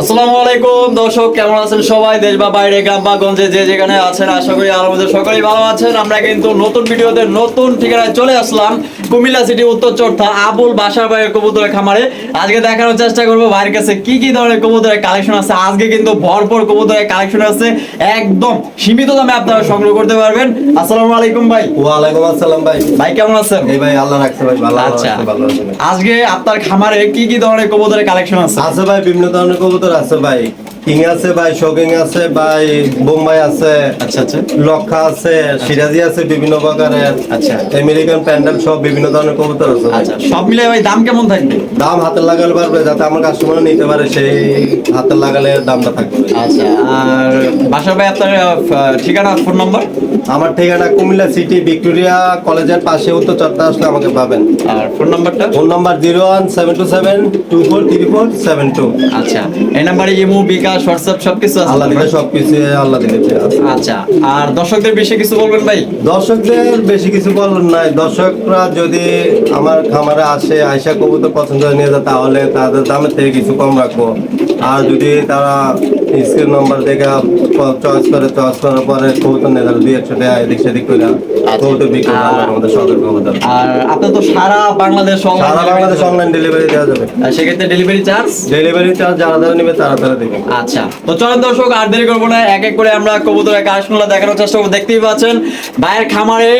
আসসালামু আলাইকুম, দর্শক, কেমন আছেন সবাই? দেশ বা বাইরে, গ্রাম বা গঞ্জে, যে যেখানে আছেন, আশা করি মধ্যে সকলেই ভালো আছেন। আমরা কিন্তু নতুন ভিডিওতে নতুন ঠিকানায় চলে আসলাম। কুমিল্লা সিটি উত্তর চর্থা আবুল বাসার বাইরের কবুতরের খামারে। আজকে দেখানোর চেষ্টা করব ভাইয়ের কাছে কি কি ধরনের কবুতরের কালেকশন আছে। আজকে কিন্তু ভরপুর কবুতরের কালেকশন আছে। একদম সীমিত দামে আপনারা সংগ্রহ করতে পারবেন। আসসালামু আলাইকুম ভাই। ওয়ালাইকুম আসসালাম ভাই। ভাই কেমন আছেন? এই ভাই আল্লাহ রাখছে ভাই ভালো আচ্ছা। আছে ভালো আছে আজকে আপনার খামারে কি কি ধরনের কবুতরের কালেকশন আছে? আছে ভাই বিভিন্ন ধরনের কবুতর আছে ভাই। কিং আছে ভাই শোকিং আছে ভাই বোম্বাই আছে আচ্ছা আচ্ছা। লক্ষা আছে সিরাজি আছে বিভিন্ন প্রকারের। আচ্ছা। আমেরিকান প্যান্ডেল সব বিভিন্ন ধরনের কবুতর আছে আচ্ছা সব মিলে ভাই দাম কেমন থাকবে? দাম হাতে লাগালে পারবে যাতে আমার কাস্টমার নিতে পারে সেই হাতে লাগালে দামটা থাকবে। আচ্ছা আর বাসার ভাই আপনার ঠিকানা ফোন নম্বর? আমার ঠিকানা কুমিল্লা সিটি ভিক্টোরিয়া কলেজের পাশে উত্তর চত্বর আসলে আমাকে পাবেন। আর ফোন নাম্বারটা? Phone number zero one seven two seven two four three four seven two. আচ্ছা এই নাম্বারে ইমো বিকাশ হোয়াটসঅ্যাপ সবকিছু আছে আল্লাহ দিলে সব কিছু আল্লাহ দিলে আচ্ছা আর দর্শকদের বিষয়ে কিছু বলবেন ভাই? দর্শকদের বেশি কিছু বলার নাই দর্শকরা যদি আমার খামারে আসে আয়সা কবুতর পছন্দ নিয়ে যায় তাহলে তাদের দামের থেকে কিছু কম রাখব। আর যদি তারা স্ক্রিন নম্বর দেখে চয়েস করে চয়েস করার পরে কবুতর নিয়ে তাহলে দুই একশো টাকা এদিক সেদিক করে আর- আমাদের সরকার কবুতর আর আপনার তো সারা বাংলাদেশ সারা বাংলাদেশ অনলাইন ডেলিভারি দেওয়া যাবে। সেক্ষেত্রে ডেলিভারি চার্জ ডেলিভারি চার্জ যারা যারা নেবে তারা তারা দেবে। আচ্ছা। তো চলেন দর্শক আর দেরি করব না এক এক করে আমরা কবুতরের কালেকশনগুলো দেখানোর চেষ্টা করব। দেখতেই পাচ্ছেন ভাইয়ের খামারে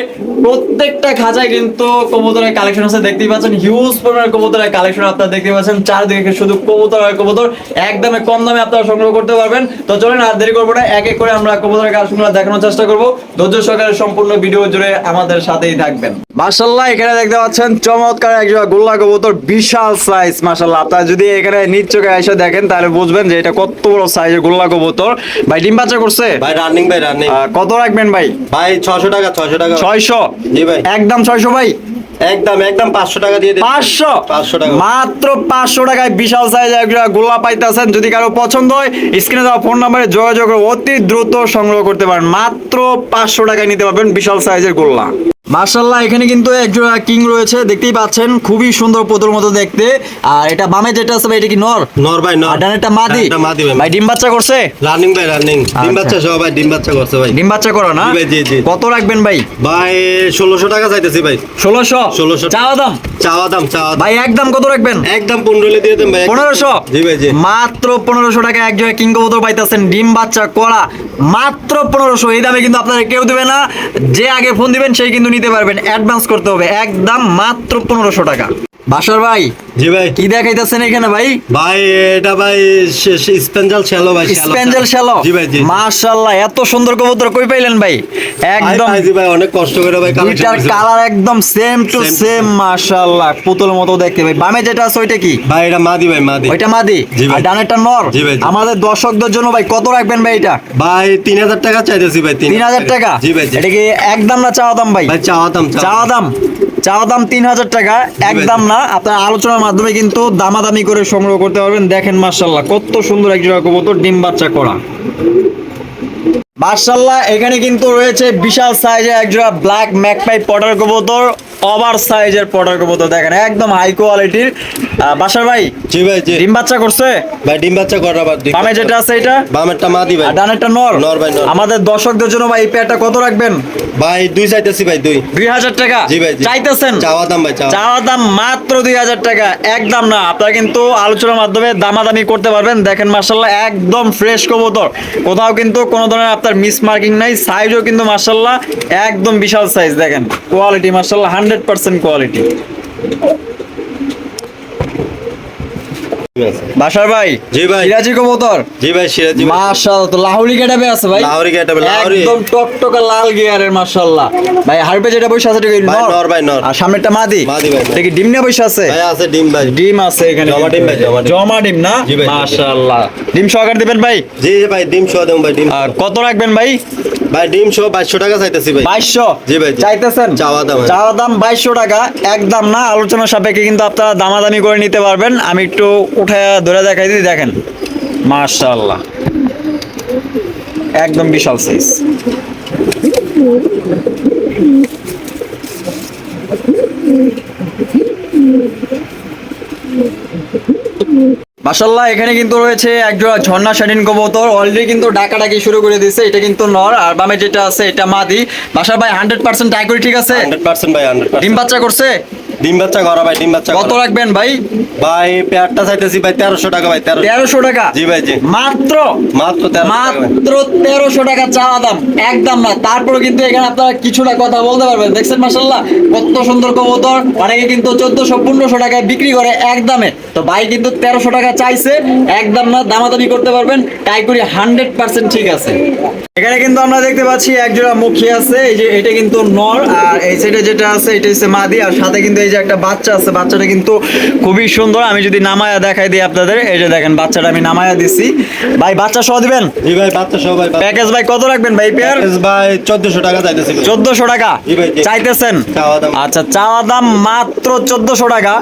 প্রত্যেকটা খাঁচায় কিন্তু কবুতরের কালেকশন আছে। দেখতেই পাচ্ছেন হিউজ পরিমাণের কবুতরের কালেকশন আপনারা দেখতে পাচ্ছেন। চারদিকে শুধু কবুতর আর কবুতর একদমে কম দামে আপনারা সংগ্রহ করতে পারবেন। তো চলেন আর দেরি করব না এক এক করে আমরা কবুতরের কালেকশনগুলো দেখানোর চেষ্টা করব। ধৈর্য সহকারে সম্পূর্ণ ভিডিও জুড়ে আমাদের সাথেই থাকবেন। মাশাল্লাহ এখানে দেখতে পাচ্ছেন চমৎকার একজন গোল্লা কবুতর বিশাল সাইজ মাশাল্লাহ আপনারা যদি এখানে নিজ চোখে এসে দেখেন তাহলে বুঝবেন যে এটা কত বড় সাইজের গোল্লা কবুতর। ভাই ডিম বাচ্চা করছে? ভাই রানিং ভাই রানিং কত রাখবেন ভাই? ভাই 600 টাকা 600 টাকা। ছয়শো? জি ভাই। একদম ছয়শো ভাই? একদম একদম পাঁচশো টাকা দিয়ে টাকা। মাত্র পাঁচশো টাকায় বিশাল সাইজ একটা গোল্লা পাইতেছেন। যদি কারও পছন্দ হয় স্ক্রিনে দেওয়া ফোন নাম্বারে যোগাযোগ করে অতি দ্রুত সংগ্রহ করতে পারেন। মাত্র পাঁচশো টাকায় নিতে পারবেন বিশাল সাইজের গোল্লা। মার্শাল্লাহ এখানে কিন্তু একজোড়া কিং রয়েছে দেখতেই পাচ্ছেন খুবই সুন্দর পুতুল মতো দেখতে। আর এটা বামে যেটা আছে ভাই এটা কি নর? নর ভাই নর। আর ডানেরটা মাদি। এটা মাদি ভাই ভাই ডিম বাচ্চা করছে? রানিং ভাই রানিং। ডিম আচ্ছা। বাচ্চা সহ ভাই ডিম বাচ্চা করছে ভাই। ডিম বাচ্চা করো না? জি ভাই, জি, জি। কত রাখবেন ভাই? ভাই ষোলোশো টাকা চাইতেছি ভাই। ষোলোশো? 1600 চাওয়া দাম? চাওয়া দাম চাওয়া ভাই একদম কত রাখবেন? একদম পনেরো দিয়ে দেন ভাই পনেরোশো? জি ভাই জি। মাত্র পনেরোশো টাকা এক জায়গায় কিং কবুতর পাইতেছেন ডিম বাচ্চা করা। মাত্র পনেরোশো এই দামে কিন্তু আপনারা কেউ দেবে না। যে আগে ফোন দিবেন সেই কিন্তু নিতে পারবেন অ্যাডভান্স করতে হবে একদম মাত্র পনেরোশো টাকা। বাসর ভাই জি ভাই। কি দেখাইতেছেন এখানে ভাই? ভাই এটা ভাই স্পেঞ্জাল শ্যালো ভাই স্পেঞ্জেল শ্যালো? জি ভাই জি মাশাআল্লাহ এত সুন্দর কবুতর কই পাইলেন ভাই? একদম জি ভাই অনেক কষ্ট করে ভাই দুইটার কালার একদম সেম টু সেম মাশাআল্লাহ পুতুল মতো দেখতে ভাই। বামে যেটা আছে ওইটা কি? ভাই এটা মাদি ভাই মাদি। ওইটা মাদি? আর ডানেরটা নর? জি ভাই, আমাদের দর্শকদের জন্য ভাই কত রাখবেন ভাই এটা? ভাই তিন হাজার টাকা চাইতেছি ভাই তিন হাজার টাকা। জি ভাই এটা কি একদম না চাওয়া দাম ভাই? ভাই চাওয়া দাম চাওয়া দাম। চাওয়া দাম তিন হাজার টাকা একদম না। আপনার আলোচনার মাধ্যমে কিন্তু দামাদামি করে সংগ্রহ করতে পারবেন। দেখেন মার্শাল্লাহ কত সুন্দর এক জোড়া কবুতর, ডিম বাচ্চা করা। মার্শাল্লাহ এখানে কিন্তু রয়েছে বিশাল সাইজের একজোড়া ব্ল্যাক ম্যাকপাই পটার কবুতর। ওভার সাইজের কবুতর দেখেন একদম হাই কোয়ালিটির বাসার ভাই জি ভাই জি। ডিম বাচ্চা করছে? ভাই ডিম বাচ্চা করা বাদ ডিম বামে যেটা আছে এটা? বামেরটা মাদি ভাই আর ডানেরটা নর। নর ভাই, নর। আমাদের দর্শকদের জন্য ভাই এই পেয়ারটা কত রাখবেন? ভাই দুই চাইতেছি ভাই দুই। দুই হাজার টাকা। জি ভাই, চাইতেছেন? চাওয়া দাম ভাই চাওয়া। চাওয়া দাম মাত্র দুই হাজার টাকা। একদম না আপনারা কিন্তু আলোচনার মাধ্যমে দামাদামি করতে পারবেন। দেখেন মার্শাল্লাহ একদম ফ্রেশ কবুতর। কোথাও কিন্তু কোনো ধরনের আপনার মিস মার্কিং নাই সাইজও কিন্তু মার্শাল্লাহ একদম বিশাল সাইজ দেখেন। কোয়ালিটি মার্শাল্লাহ হান্ড্রেড পার্সেন্ট কোয়ালিটি বাসার ভাই জি ভাই। সিরাজি কবুতর। জি ভাই সিরাজি মাশাআল্লাহ তো লাহুরি গেটাবে আছে ভাই? লাহোরি গেটাবে লাহোরি। একদম টকটকা লাল গিয়ারের মাশাআল্লাহ। ভাই যেটা বসে আছে ভাই, নর? ভাই, নর। আর মাদি? মাদি ভাই, ডিম নিয়ে বসে আছে? ভাই আছে ডিম ভাই। ডিম আছে এখানে। জমা ডিম ভাই, জমা ডিম। না। মাশাআল্লাহ। ডিম সহকার দিবেন ভাই? জি ভাই ডিম সহ দেবো ভাই ডিম আর কত রাখবেন ভাই? ভাই ডিম সহ বাইশশো টাকা চাইতেছি ভাই। বাইশশো? জি ভাই, চাইতেছেন? চাওয়া দাম। চাওয়া দাম বাইশশো টাকা। একদম না আলোচনা সাপেক্ষে কিন্তু আপনারা দামাদামি করে নিতে পারবেন। আমি একটু উঠে ধরে দেখাই দিই দেখেন। মাশাআল্লাহ। একদম বিশাল সাইজ মাশাল্লাহ এখানে কিন্তু রয়েছে একজোড়া ঝর্ণা শাড়িন কবুতর। অলরেডি কিন্তু ডাকাডাকি শুরু করে দিয়েছে। এটা কিন্তু নর আর বামে যেটা আছে এটা মাদি। বাসার ভাই হান্ড্রেড পার্সেন্ট ঠিক আছে? হান্ড্রেড পার্সেন্ট ভাই হান্ড্রেড ডিম বাচ্চা করছে? ডিম বাচ্চা করা ভাই ডিম বাচ্চা কত রাখবেন ভাই? ভাই পেয়ারটা চাইতেছি ভাই তেরোশো টাকা ভাই তেরো তেরোশো টাকা? জি ভাই জি। মাত্র? মাত্র তেরো মাত্র তেরোশো টাকা চাওয়া দাম একদম না। তারপরে কিন্তু এখানে আপনারা কিছুটা কথা বলতে পারবেন। দেখছেন মাসাল্লাহ কত সুন্দর কবুতর। অনেকে কিন্তু চোদ্দশো পনেরোশো টাকায় বিক্রি করে একদমে। তো ভাই কিন্তু তেরোশো টাকা চাইছে একদম না দামাদামি করতে পারবেন। তাই করি হান্ড্রেড পার্সেন্ট ঠিক আছে। এখানে কিন্তু আমরা দেখতে পাচ্ছি একজোড়া মুখী আছে। এই যে এটা কিন্তু নর আর এই সাইডে যেটা আছে এটা হচ্ছে মাদি আর সাথে কিন্তু এই যে একটা বাচ্চা আছে বাচ্চাটা কিন্তু খুবই সুন্দর। আমি যদি নামায়া দেখাই দিই আপনাদের এই যে দেখেন বাচ্চাটা আমি নামায়া দিছি। ভাই বাচ্চা সহ দিবেন? জি ভাই বাচ্চা সহ ভাই প্যাকেজ ভাই কত রাখবেন ভাই পেয়ার? ভাই চোদ্দশো টাকা চাইতেছি ভাই। চোদ্দশো টাকা? জি ভাই, চাইতেছেন। আচ্ছা চাওয়া দাম মাত্র চোদ্দশো টাকা।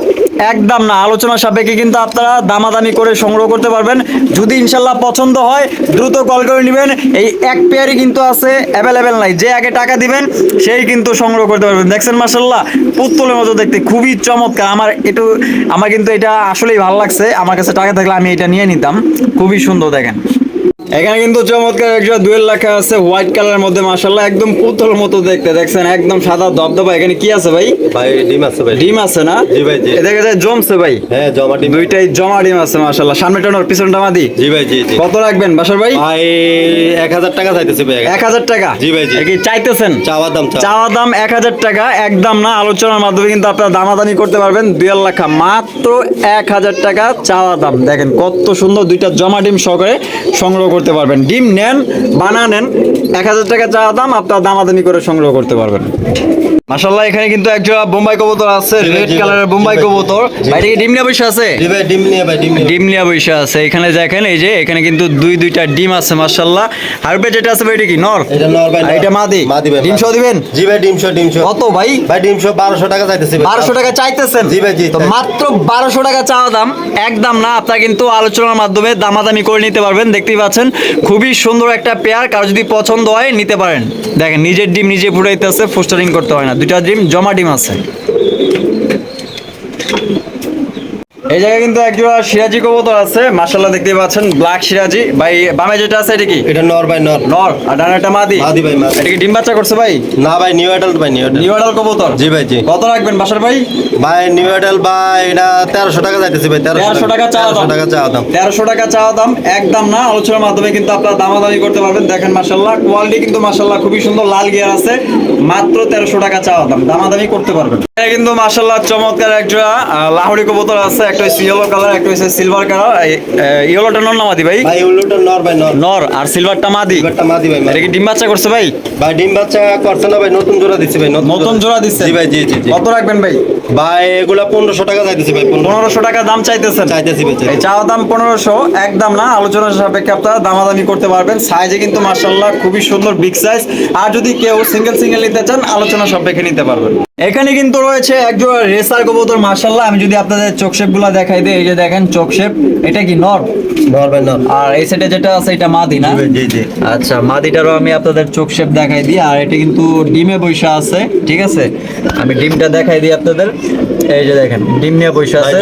একদম না আলোচনা সাপেক্ষে কিন্তু আপনারা দামাদামি করে সংগ্রহ করতে পারবেন। যদি ইনশাল্লাহ পছন্দ হয় দ্রুত কল করে নেবেন। এই এক পেয়ারই কিন্তু আছে অ্যাভেলেবেল নাই। যে আগে টাকা দিবেন সেই কিন্তু সংগ্রহ করতে পারবেন। দেখছেন মার্শাল্লাহ পুতুলের মতো দেখতে খুবই চমৎকার। আমার একটু, আমার কিন্তু এটা আসলেই ভালো লাগছে। আমার কাছে টাকা থাকলে আমি এটা নিয়ে নিতাম। খুবই সুন্দর দেখেন। এখানে কিন্তু চমৎকার একটা দুয়েল লেখা আছে হোয়াইট কালারের মধ্যে মাশাল্লাহ একদম পুতুল মতো দেখতে দেখছেন? একদম সাদা দবদবা এখানে কি আছে ভাই? ভাই ডিম আছে ভাই। ডিম আছে না? জি ভাই, জি। দেখা যায় জমছে ভাই। হ্যাঁ জমা ডিম দুইটাই জমা ডিম আছে মাশাল্লাহ সামনেটা নর পিছনটা মাদি। জি ভাই জি জি। কত রাখবেন বাসার ভাই? ভাই এক হাজার টাকা চাইতেছি ভাই। এক হাজার টাকা? জি ভাই, জি। কি চাইতেছেন? চাওয়ার দাম চাওয়া চাওয়া দাম এক হাজার টাকা একদম না আলোচনার মাধ্যমে কিন্তু আপনারা দামাদামি করতে পারবেন। দুই লাখা মাত্র এক হাজার টাকা চাওয়া দাম। দেখেন কত সুন্দর দুইটা জমা ডিম সহকারে সংগ্রহ করতে পারবেন। ডিম নেন বানা নেন এক হাজার টাকা চাওয়া দাম আপনারা দামাদামি করে সংগ্রহ করতে পারবেন। মাসাল্লাহ এখানে কিন্তু একটা বোম্বাই কবুতর আছে রেড কালারের বোম্বাই কবুতর। ভাই ডিম নিয়ে বসে আছে? ডিম নিয়ে ভাই ডিম নিয়ে। বসে আছে। এখানে দেখেন এই যে এখানে কিন্তু দুই দুইটা ডিম আছে মাশাল্লাহ হারপে যেটা আছে ভাই এটা কি নর? এটা নর ভাই। এটা মাদি। ডিম। সহ দিবেন? জি ভাই ডিমশো ডিমশো কত ভাই? ভাই ডিমশো বারোশো টাকা চাইতেছি ভাই। বারোশো টাকা চাইতেছেন? জি ভাই, জি, তো মাত্র বারোশো টাকা চাওয়া দাম। একদম না আপনারা কিন্তু আলোচনার মাধ্যমে দামাদামি করে নিতে পারবেন দেখতেই পাচ্ছেন। খুবই সুন্দর একটা পেয়ার কারও যদি পছন্দ হয় নিতে পারেন। দেখেন, নিজের ডিম নিজে পুরাইতেছে ফোস্টারিং করতে হয় না। দুইটা ডিম, জমা ডিম আছে। এই জায়গায় কিন্তু একজোড়া সিরাজি কবুতর আছে মাশাল্লাহ দেখতেই পাচ্ছেন ব্ল্যাক সিরাজি। ভাই বামে যেটা আছে এটা কি? এটা নর ভাই নর। নর আর ডানাটা মাদি। মাদি ভাই, মাদি। এটা কি ডিম বাচ্চা করছে ভাই? না ভাই নিউ এডাল ভাই নিউ এডাল নিউ আডাল কবুতর? জি ভাই জি। কত রাখবেন বাসার ভাই? ভাই নিউ এডাল ভাই এটা তেরোশো টাকা চাইতেছি ভাই তেরোশো টাকা চাওয়া দাম। তেরোশো টাকা চাওয়া দাম। তেরোশো টাকা চাওয়া দাম একদম না। আলোচনার মাধ্যমে কিন্তু আপনারা দামাদামি করতে পারবেন। দেখেন মাসাল্লাহ কোয়ালিটি কিন্তু মাসাল্লাহ খুবই সুন্দর লাল গিয়ার আছে। মাত্র তেরোশো টাকা চাওয়া দাম দামাদামি করতে পারবেন। এখানে কিন্তু মাসাল্লাহ চমৎকার একটা লাহোরি কবুতর আছে একটা হচ্ছে ইয়েলো কালার একটা হচ্ছে সিলভার কালার ইয়েলোটা নর না মাদি ভাই? ভাই উল্লোটা নর ভাই নর। নর আর সিলভারটা মাদি। এবারটা মাদি ভাই এটা কি ডিম বাচ্চা করছে ভাই? ভাই ডিম বাচ্চা করছে না ভাই নতুন জোড়া দিচ্ছি ভাই নতুন জোড়া। দিচ্ছে জি ভাই জি জি কত রাখবেন ভাই? ভাই এগুলা পনেরোশো টাকা চাইতেছি ভাই পনেরোশো। টাকা দাম চাইতেছেন? চাইতেছি ভাই এই চাওয়া দাম পনেরোশো একদম না আলোচনার সাপেক্ষে আপনারা দামাদামি করতে পারবেন। সাইজে কিন্তু মার্শাল্লাহ খুবই সুন্দর বিগ সাইজ আর যদি কেউ সিঙ্গেল সিঙ্গেল নিতে চান আলোচনা সাপেক্ষে নিতে পারবেন। এখানে কিন্তু রয়েছে একজন রেসার কবুতর মার্শাল্লাহ আমি যদি আপনাদের চোখ শেপ গুলা দেখাই দিই এই যে দেখেন চোখ শেপ এটা কি নর? নর ভাই নর। আর এই সাইডে যেটা আছে এটা মাদি না? জি জি আচ্ছা মাদিটারও আমি আপনাদের চোখ শেপ দেখাই দিই আর এটা কিন্তু ডিমে বৈশা আছে ঠিক আছে? আমি ডিমটা দেখাই দিই আপনাদের। এই যে দেখেন ডিম নিয়ে বৈশা আছে।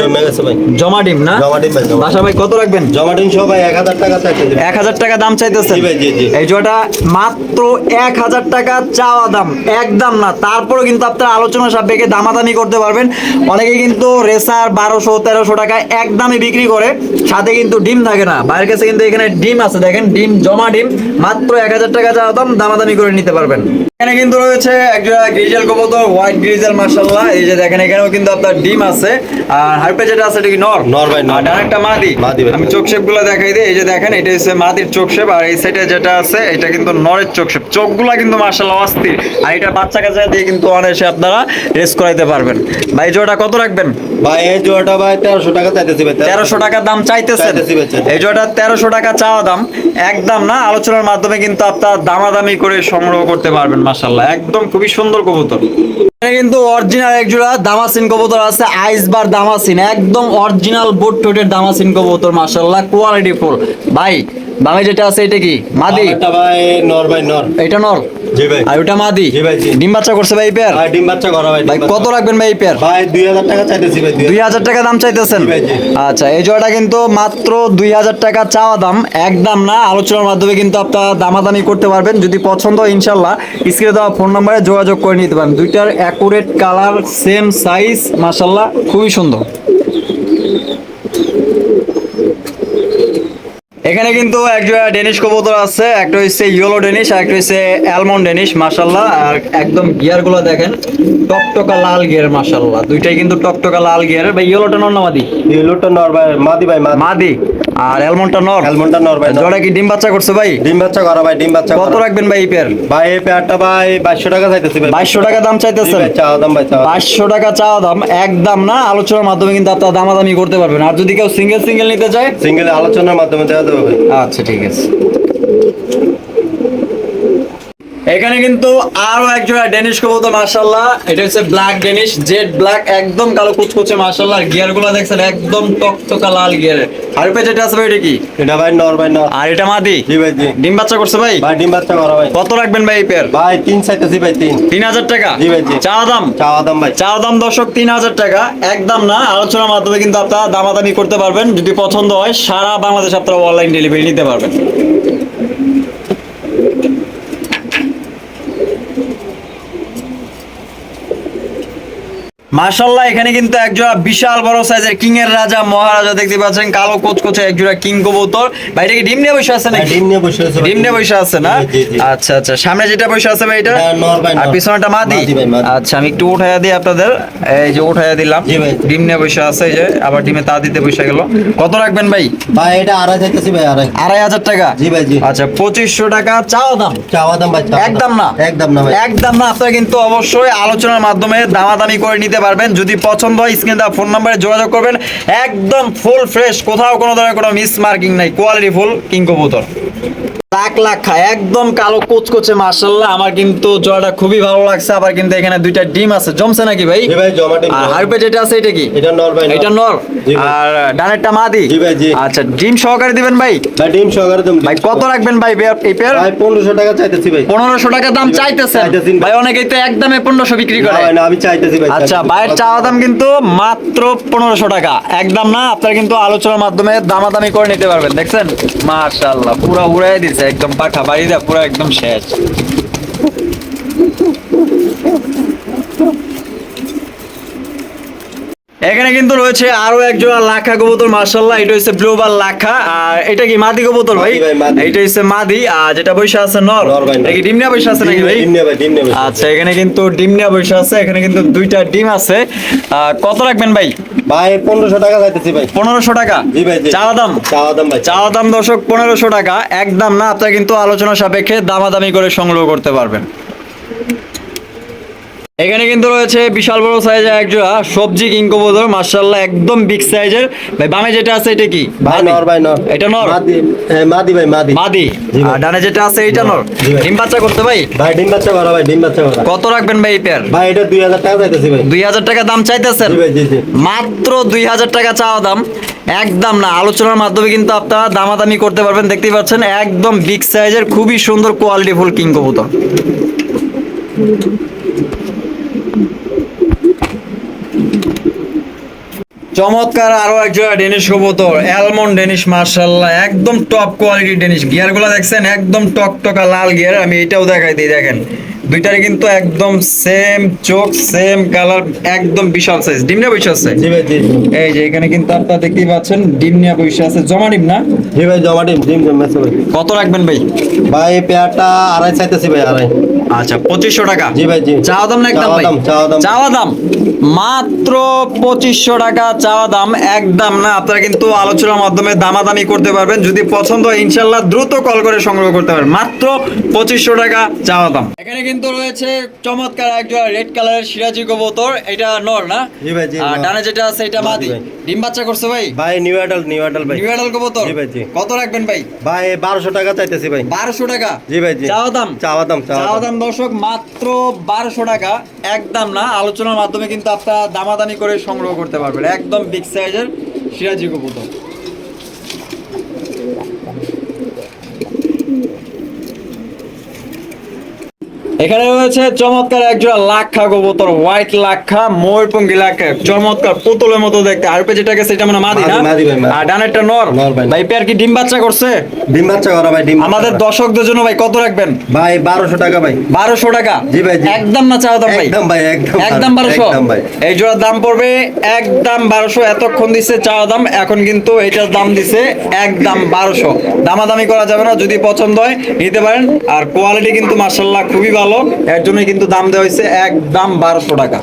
জমে ডিম না? জমা ডিম ভাই, বাসা ভাই কত রাখবেন? জমা ডিম ভাই এক হাজার টাকা চাইতেছি এক হাজার টাকা দাম চাইতেছেন? জি ভাই, জি, জি। এই জোড়াটা মাত্র এক হাজার টাকা চাওয়া দাম একদম না। তারপরেও কিন্তু আপনারা আলোচনা সাপেক্ষে দামাদামি করতে পারবেন। অনেকে কিন্তু রেসার বারোশো তেরোশো টাকা একদমই বিক্রি করে। সাথে কিন্তু ডিম থাকে না। বাইরের কাছে কিন্তু এখানে ডিম আছে। দেখেন ডিম জমা ডিম মাত্র এক হাজার টাকা চাওয়া দাম দামাদামি করে নিতে পারবেন। এখানে কিন্তু রয়েছে একটা গ্রিজেল কবুতর হোয়াইট গ্রিজেল মার্শাল্লাহ এই যে দেখেন এখানেও কিন্তু আপনার ডিম আছে। আর হারপে যেটা আছে এটা কি নর? নর ভাই, নর। আর ডানেরটা মাদি। আমি চোখ শেপগুলো দেখাই দিই। এই যে দেখেন এটা হচ্ছে মাদির চোখ শেপ। আর এই সাইডে যেটা আছে এটা কিন্তু নরের চোখ শেপ। চোখগুলা কিন্তু মার্শাল্লাহ অস্থির। আর এটা বাচ্চা কাচ্চা দিয়ে কিন্তু অনায়াসে আপনারা রেস করাইতে পারবেন। ভাই জোড়াটা কত রাখবেন? ভাই এই জোড়াটা ভাই তেরোশো টাকা চাইতেছি ভাই তেরোশো টাকা দাম চাইতেছেন। চাইতেছি। এই জোড়াটা তেরোশো টাকা চাওয়া দাম একদম না আলোচনার মাধ্যমে কিন্তু আপনার দামাদামি করে সংগ্রহ করতে পারবেন মাসাল্লাহ একদম খুবই সুন্দর কবুতর। কিন্তু অরিজিনাল এক জোড়া দামাসিন কবুতর আছে আইসবার দামাসিন একদম অরিজিনাল বোট টোটের দামাসিন কবুতর মাশাআল্লাহ কোয়ালিটি ফুল ভাই বামে যেটা আছে এটা কি? মাদি? একটা ভাই নর ভাই নর। এটা নর? জি ভাই। আর ওটা মাদি? জি ভাই, ডিম বাচ্চা করছে ভাই পেয়ার? ভাই ডিম বাচ্চা করা ভাই ভাই কত রাখবেন ভাই পেয়ার? ভাই দুই হাজার টাকা চাইতেছি ভাই দুই দুই হাজার টাকা দাম চাইতেছেন। আচ্ছা এই জোড়াটা কিন্তু মাত্র দুই হাজার টাকা চাওয়া দাম একদম না। আলোচনার মাধ্যমে কিন্তু আপনারা দামাদামি করতে পারবেন। যদি পছন্দ হয় ইনশাল্লাহ স্ক্রিনে দেওয়া ফোন নাম্বারে যোগাযোগ করে নিতে পারেন। দুইটার অ্যাকুরেট কালার সেম সাইজ মাশাল্লাহ খুবই সুন্দর। এখানে কিন্তু এক জোড়া ডেনিশ কবুতর আছে একটা হচ্ছে ইয়েলো ডেনিশ আর একটা হচ্ছে অ্যালমন্ড ডেনিশ মাশাল্লাহ আর একদম গিয়ারগুলো দেখেন টকটকা লাল গিয়ার মাশাল্লাহ দুইটাই কিন্তু টকটকা লাল গিয়ার। ভাই ইয়েলোটা নর না মাদি? ইয়েলোটা নর ভাই মাদি ভাই মাদি। আর অ্যালমন্ডটা নর। অ্যালমন্ডটা নর ভাই। জোড়া কি ডিম বাচ্চা করছে ভাই? ডিম বাচ্চা করা ভাই ডিম বাচ্চা কত রাখবেন ভাই এই পেয়ার ভাই এই পেয়ারটা ভাই বাইশশো টাকা চাইতেছি ভাই। বাইশশো টাকা দাম চাইতেছে চাইতেছেন চাওয়া দাম ভাই চাওয়া দাম। বাইশশো টাকা চাওয়া দাম একদম না আলোচনার মাধ্যমে কিন্তু আপনারা দামাদামি করতে পারবেন। আর যদি কেউ সিঙ্গেল সিঙ্গেল নিতে চায়? সিঙ্গেল আলোচনার মাধ্যমে দেওয়া ভাই। আচ্ছা ঠিক আছে। এখানে কিন্তু আরও এক জোড়া ডেনিশ কবুতর মাশাআল্লাহ। এটা হচ্ছে ব্ল্যাক ডেনিশ জেড ব্ল্যাক একদম কালো কুচকুচে মাশাআল্লাহ। আর গিয়ারগুলো দেখছেন একদম টকটকা লাল গিয়ার আর উপরে যেটা আছে ভাই এটা কি? এটা ভাই নর ভাই নর। আর এটা মাদি? জি ভাই জি। ডিম বাচ্চা করছে ভাই? ভাই ডিম বাচ্চা করা ভাই। কত রাখবেন ভাই এই পেয়ার ভাই তিন চাইতেছি ভাই তিন। তিন হাজার টাকা? জি ভাই, জি। চা দাম? চা দাম ভাই। চা দাম দর্শক তিন হাজার টাকা। একদম না আলোচনার মাধ্যমে কিন্তু আপনারা দামাদামি করতে পারবেন। যদি পছন্দ হয় সারা বাংলাদেশ আপনারা অনলাইন ডেলিভারি নিতে পারবেন। মাশাল্লাহ এখানে কিন্তু একজোড়া বিশাল বড় সাইজের কিং এর রাজা মহারাজা দেখতে পাচ্ছেন কালো কোচকোচে একজোড়া কিং কবুতর। ভাই এটা কি ডিম নিয়ে বসে আছে নাকি? ডিম নিয়ে বসে আছে ডিম নিয়ে বসে আছে না। আচ্ছা আচ্ছা সামনে যেটা বসে আছে ভাই এটা? আর। পিছনেটা মাদি। আচ্ছা আমি একটু উঠাইয়া দিই আপনাদের। এই যে উঠাইয়া দিলাম। ডিম নিয়ে বসে আছে এই যে আবার ডিমে তা দিতে বসে গেল। কত রাখবেন ভাই? ভাই এটা আড়াই চাইতেছি ভাই আড়াই। আড়াই হাজার টাকা? জি ভাই জি। আচ্ছা পঁচিশশো টাকা চাওয়া দাম? চাওয়া দাম ভাই একদম না? একদম না ভাই। একদম না আপনারা কিন্তু অবশ্যই আলোচনার মাধ্যমে দামাদামি করে নিতে পারবেন। যদি পছন্দ হয় স্ক্রিন দেওয়া ফোন নাম্বারে যোগাযোগ করবেন। একদম ফুল ফ্রেশ কোথাও কোনো ধরনের কোনো মিস মার্কিং নাই। Quality full king lakh lakh খায় একদম কালো কুচকুচে মার্শাল্লাহ আমার কিন্তু খুবই ভালো লাগছে। আবার কিন্তু এখানে দুইটা ডিম আছে। জমছে নাকি ভাই? আর হারপে যেটা আছে এটা কি? এটা নর ভাই এটা নর? আর ডানেরটা মাদি? জি ভাই, জি। আচ্ছা ডিম সহকারে দিবেন ভাই? ভাই ডিম সহকারে ভাই কত রাখবেন ভাই এই পেয়ার? ভাই পনেরোশো টাকা চাইতেছি ভাই। টাকা দাম চাইতেছেন। ভাই। অনেকেই তো একদমে বিক্রি করে। না আমি চাইতেছি ভাই আচ্ছা। বাইরের চাওয়া দাম কিন্তু মাত্র পনেরোশো টাকা। একদম না আপনারা কিন্তু আলোচনার মাধ্যমে দামাদামি করে নিতে পারবেন। দেখছেন? মাশাল্লাহ পুরো উড়াই দিছে। একদম পাঠা বাড়ি দেয় পুরো একদম শেষ এখানে কিন্তু রয়েছে আরও একজোড়া লাখা কবুতর মার্শাল্লাহ এটা হচ্ছে ব্লুবার লাখা। আর এটা কি মাদি কবুতর ভাই। এটা হচ্ছে মাদি। আর যেটা বসে আছে নর। নর। ডিম নিয়ে বসে আছে নাকি ভাই? আচ্ছা এখানে কিন্তু ডিম নিয়ে বসে আছে। এখানে কিন্তু দুইটা ডিম আছে। কত রাখবেন ভাই? ভাই পনেরোশো টাকা চাইতেছি ভাই। পনেরোশো টাকা? চাওয়া দাম? চাওয়া দাম ভাই। চাওয়া দাম দর্শক পনেরোশো টাকা। একদম না আপনারা কিন্তু আলোচনা সাপেক্ষে দামাদামি করে সংগ্রহ করতে পারবেন। এখানে কিন্তু রয়েছে বিশাল বড় সাইজের একজোড়া সবজি কিংকবোধর মার্শাল্লাহ একদম বিগ সাইজের ভাই বামে যেটা আছে এটা কি? ভাই নর ভাই নর। এটা নর? মাদি মাদি ভাই মাদি। মাদি। আর ডানে যেটা আছে এইটা নর ডিম বাচ্চা করতে ভাই? ভাই ডিম বাচ্চা করা ভাই ডিম বাচ্চা করা। কত রাখবেন ভাই এই পেয়ার ভাই এটা দুই হাজার টাকা চাইতেছি ভাই। দুই হাজার টাকা দাম চাইতেছেন? মাত্র দুই হাজার টাকা চাওয়া দাম। একদম না আলোচনার মাধ্যমে কিন্তু আপনারা দামাদামি করতে পারবেন দেখতেই পাচ্ছেন একদম বিগ সাইজের খুবই সুন্দর কোয়ালিটি ফুল কিং কবুতর চমৎকার আরও এক জোড়া ডেনিশ কবুতর অ্যালমন্ড ডেনিশ মার্শাল্লাহ একদম টপ কোয়ালিটির ডেনিশ গিয়ারগুলো দেখছেন একদম টকটকা লাল গিয়ার আমি এটাও দেখাই দিই দেখেন। দুইটারে কিন্তু একদম সেম চোখ সেম কালার একদম বিশাল সাইজ ডিম নিয়ে বসে আছে? জি ভাই জি। এই যে এখানে কিন্তু আপনারা দেখতেই পাচ্ছেন ডিম নিয়ে বসে আছে। জমা ডিম না? জি ভাই জমা ডিম ডিম জমেছে ভাই। কত রাখবেন ভাই? ভাই পেয়ারটা আড়াই চাইতেছি ভাই আড়াই। আচ্ছা পঁচিশশো টাকা। জি ভাই জি। চাওয়া দাম না একদম ভাই? চাওয়া দাম। চাওয়া দাম? মাত্র পঁচিশশো টাকা চাওয়া দাম একদম না। আপনারা কিন্তু আলোচনার মাধ্যমে দামাদামি করতে পারবেন। যদি পছন্দ হয় ইনশাল্লাহ দ্রুত কল করে সংগ্রহ করতে পারবেন মাত্র পঁচিশশো টাকা চাওয়া দাম। এখানে কিন্তু রয়েছে চমৎকার একটা রেড কালারের সিরাজি কবুতর। এটা নর না? আর ডানে যেটা আছে এটা মাদি। ডিম বাচ্চা করছে ভাই? ভাই নিউ অ্যাডাল্ট নিউ অ্যাডাল্ট ভাই। নিউ অ্যাডাল কবুতর। কত রাখবেন ভাই? ভাই বারোশো টাকা চাইতেছি ভাই। বারোশো টাকা? জি ভাই জি। চাওয়া দাম? চাওয়া দাম চাওয়া দাম। দাম দর্শক মাত্র বারোশো টাকা। একদম না আলোচনার মাধ্যমে কিন্তু আপনারা দামাদামি করে সংগ্রহ করতে পারবেন। একদম বিগ সাইজের সিরাজি কবুতর। এখানে রয়েছে চমৎকার একজোড়া লাক্ষা কবুতর হোয়াইট লাক্ষা ময়ূরপঙ্গি লাক্ষা চমৎকার পুতুলের মতো দেখতে। আর যেটা গেছে এটা মানে মাদি না। আর ডানেরটা নর। ভাই। পেয়ার কি ডিম বাচ্চা করছে? ডিম বাচ্চা করা ভাই ডিম আমাদের দর্শকদের জন্য ভাই কত রাখবেন? ভাই বারোশো টাকা ভাই। বারোশো টাকা? জি ভাই। একদম না চাওয়া দাম ভাই? একদম ভাই একদম একদম বারোশো? একদম ভাই। এই জোড়ার দাম পড়বে একদম বারোশো এতক্ষণ দিচ্ছে চাওয়া দাম এখন কিন্তু এটার দাম দিছে একদম বারোশো। দামাদামি করা যাবে না যদি পছন্দ হয় নিতে পারেন। আর কোয়ালিটি কিন্তু মার্শাল্লাহ খুবই ভালো। এর জন্য কিন্তু দাম দেওয়া হয়েছে একদম বারোশো টাকা।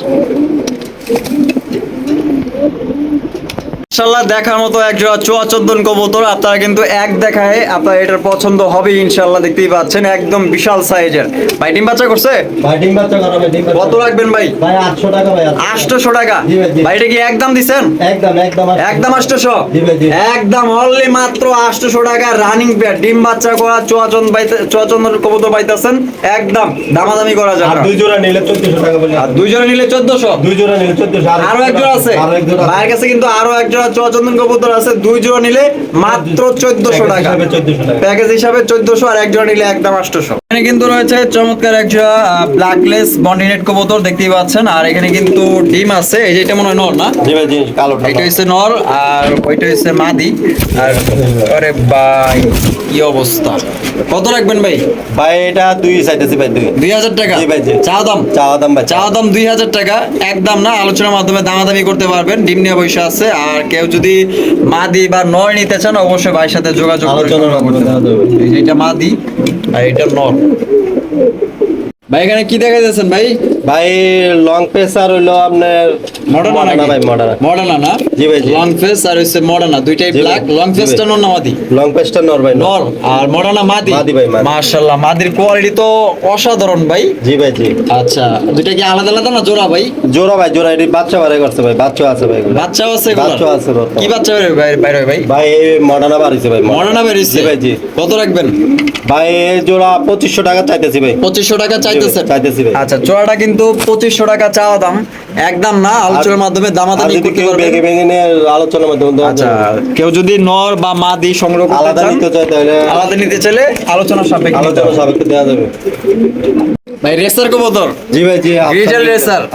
ইনশাল্লাহ দেখার মতো এক জোড়া চুয়া চোদ্দন কবুতর। আপনারা কিন্তু এক দেখায় আপনার এটার পছন্দ হবে ইনশাল্লাহ দেখতেই পাচ্ছেন একদম বিশাল সাইজের। ভাই ডিম বাচ্চা করছে? কত রাখবেন ভাই? আটশো টাকা ভাই 800 আটশোশো টাকা। ভাই, এটা কি একদম দিছেন একদম একদম একদম অনলি মাত্র আটশোশো টাকা রানিং পেয়ার ডিম বাচ্চা করা চুয়াচন্দ চুয়াচন্দন কবুতর পাইতেছেন একদম দামাদামি করা যাবে দুই জোড়া নিলে চোদ্দশো টাকা আর দুইজনে নিলে চোদ্দশো? দুই জোড়া নিলে চোদ্দশো আরও এক জোড়া আছে। ভাইয়ের কাছে কিন্তু আরও এক জোড়া চুয়াচন্দন কবুতর আছে দুই জোড়া নিলে মাত্র চোদ্দশো টাকা। প্যাকেজ হিসাবে চোদ্দশো আর এক জোড়া নিলে একদম আটশোশো। এখানে কিন্তু রয়েছে চমৎকার এক জোড়া ব্ল্যাকলেস বন্ডিনেট কবুতর দেখতেই পাচ্ছেন। আর এখানে কিন্তু ডিম আছে। এই যে এটা মনে হয় নর না? জি ভাই জি কালো এটা হচ্ছে নর আর ওইটা হচ্ছে মাদি। আর আরে ভাই কি অবস্থা? কত রাখবেন ভাই? ভাই এটা দুই চাইতেছি ভাই দুই। দুই হাজার টাকা? জি ভাই, চা দাম? চা দাম ভাই চা। দাম দুই হাজার টাকা। একদম না আলোচনার মাধ্যমে দামাদামি করতে পারবেন ডিম নিয়ে বসে আছে। আর কেউ যদি মাদি বা নয় নিতে চান অবশ্যই ভাইয়ের সাথে যোগাযোগ মাধ্যমে করতে এটা মাদি আর এটা নর। ভাই এখানে কি দেখা যাচ্ছেন ভাই? ভাই লং পেসার হইল আপনার মডার্না না ভাই মডার্না মডার্না না? জি ভাই, লং ফেস আর হচ্ছে মডার্না দুইটাই ব্ল্যাক লং জি ফেসটা নর না মাদি? লং পেসটা নর ভাই নর। আর মডার্না মাদি? মাদি ভাই, মাশাআল্লাহ মাদির কোয়ালিটি তো অসাধারণ ভাই। জি ভাই জি। আচ্ছা দুইটা কি আলাদা আলাদা না জোড়া ভাই? জোড়া ভাই জোড়া এটি বাচ্চা বাড়াই করছে ভাই বাচ্চা আছে ভাই। বাচ্চাও আছে বাচ্চা আছে কি বাচ্চা বের হয় বাইরে ভাই? ভাই মডার্না বাড়িছে ভাই মডার্না জি ভাই জি। কত রাখবেন? ভাই জোড়া পঁচিশশো টাকা চাইতেছি ভাই। পঁচিশশো টাকা চাইতেছেন চাইতেছি? ভাই। আচ্ছা চোরাটা কিন্তু পঁচিশশো টাকা চাওয়া দাম। একদম না আলোচনার মাধ্যমে দামাদামি করতে পারবে। ভেঙে ভেঙে নিয়ে আলোচনার মাধ্যমে আচ্ছা কেউ যদি নর বা মা মাদি সংগ্রহ করতে আলাদা নিতে চাই তাহলে আলাদা নিতে চাইলে আলোচনা সাপেক্ষে আলোচনা সাপেক্ষে দেওয়া যাবে। ভাই রেসার কবুতর? জি ভাই জি।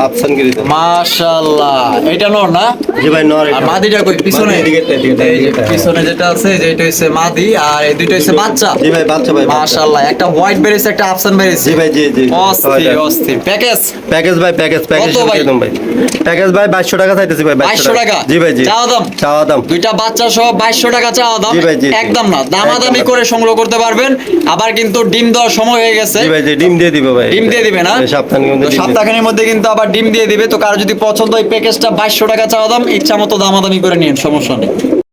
আফসান গিরিতে মাশাআল্লাহ। এটা নর না? জি ভাই নর আর মাদিটা কই? পিছনে? এদিকে, এদিকে, এই পিছনে যেটা আছে যে এটা হচ্ছে মাদি আর এই দুইটা হচ্ছে বাচ্চা। জি ভাই বাচ্চা ভাই মাশাআল্লাহ একটা হোয়াইট একটা আফসান জি ভাই জি জি অস্থির অস্থির। প্যাকেজ প্যাকেজ ভাই প্যাকেজ প্যাকেজ? একদম ভাই। প্যাকেজ ভাই বাইশশো টাকা চাইতেছি ভাই বাইশশো টাকা। জি ভাই জি। চাওয়া দাম? চাওয়া দাম। দুইটা বাচ্চা সহ বাইশশো টাকা চাওয়া দাম? জি ভাই, জি, জি। একদম না। দামাদামি করে সংগ্রহ করতে পারবেন। আবার কিন্তু ডিম দেওয়ার সময় হয়ে গেছে। জি ভাই জি ডিম দিয়ে দিবে ভাই। ডিম দিয়ে দিবে না? সপ্তাহখানির সপ্তাহের মধ্যে কিন্তু আবার ডিম দিয়ে দিবে। তো কারও যদি পছন্দ হয় প্যাকেজটা বাইশশো টাকা চাওয়া দাম ইচ্ছা মতো দামাদামি করে নিন সমস্যা নেই।